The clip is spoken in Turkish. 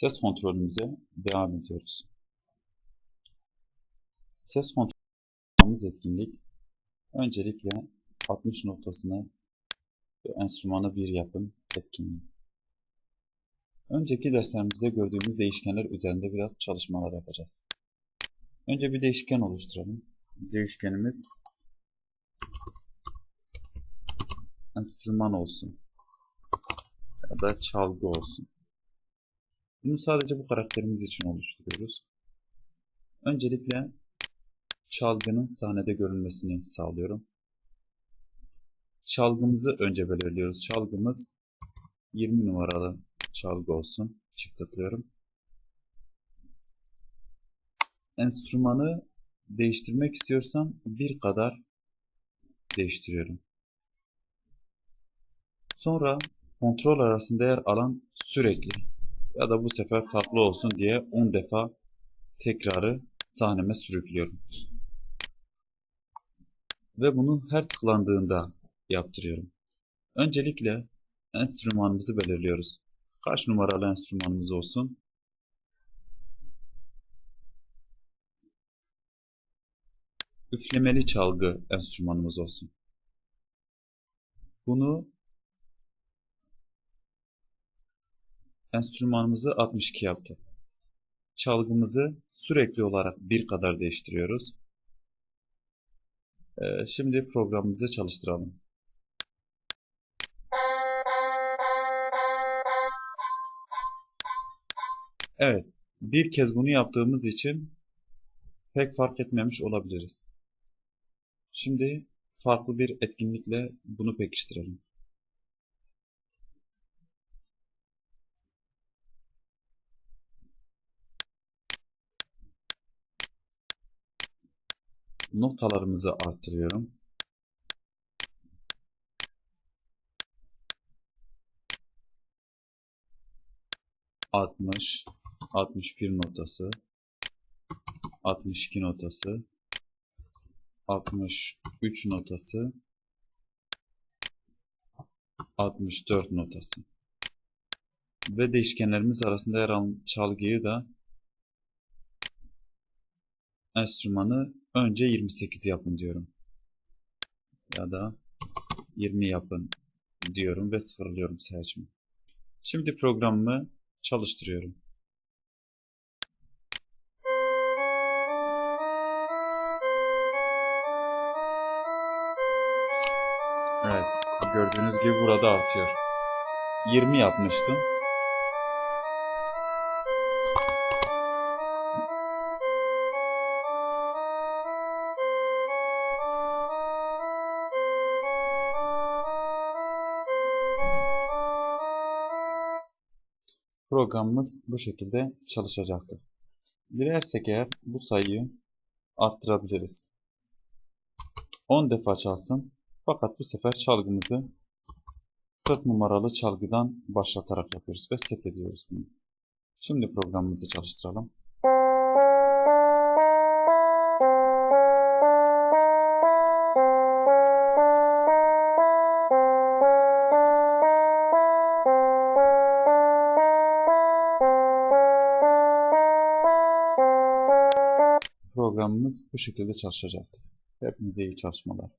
Ses kontrolümüze devam ediyoruz. Ses kontrolümüz etkinlik öncelikle 60 notasını ve enstrümanı bir yapın etkinliği. Önceki derslerimizde gördüğümüz değişkenler üzerinde biraz çalışmalar yapacağız. Önce bir değişken oluşturalım. Değişkenimiz enstrüman olsun ya da çalgı olsun. Bunu sadece bu karakterimiz için oluşturuyoruz. Öncelikle çalgının sahnede görünmesini sağlıyorum. Çalgımızı önce belirliyoruz. Çalgımız 20 numaralı çalgı olsun. Çift tıklıyorum. Enstrümanı değiştirmek istiyorsam bir kadar değiştiriyorum. Sonra kontrol arasında yer alan sürekli ya da bu sefer farklı olsun diye 10 defa tekrarı sahneme sürüklüyorum. Ve bunu her tıklandığında yaptırıyorum. Öncelikle enstrümanımızı belirliyoruz. Kaç numaralı enstrümanımız olsun? Üflemeli çalgı enstrümanımız olsun. Bunu enstrümanımızı 62 yaptı. Çalgımızı sürekli olarak bir kadar değiştiriyoruz. Ee, şimdi programımızı çalıştıralım. Evet, bir kez bunu yaptığımız için pek fark etmemiş olabiliriz. Şimdi farklı bir etkinlikle bunu pekiştirelim. Notalarımızı arttırıyorum. Altmış, altmış bir notası, altmış iki notası, altmış üç notası, altmış dört notası. Ve değişkenlerimiz arasında yer alan çalgıyı da enstrümanı önce 28 yapın diyorum. Ya da 20 yapın diyorum ve sıfırlıyorum sayacımı. Şimdi programımı çalıştırıyorum. Evet, gördüğünüz gibi burada artıyor. 20 yapmıştım. Programımız bu şekilde çalışacaktır. Dilersek eğer bu sayıyı arttırabiliriz. 10 defa çalsın. Fakat bu sefer çalgımızı 40 numaralı çalgıdan başlatarak yapıyoruz ve set ediyoruz bunu. Şimdi programımızı çalıştıralım. Programımız bu şekilde çalışacaktır. Hepinize iyi çalışmalar.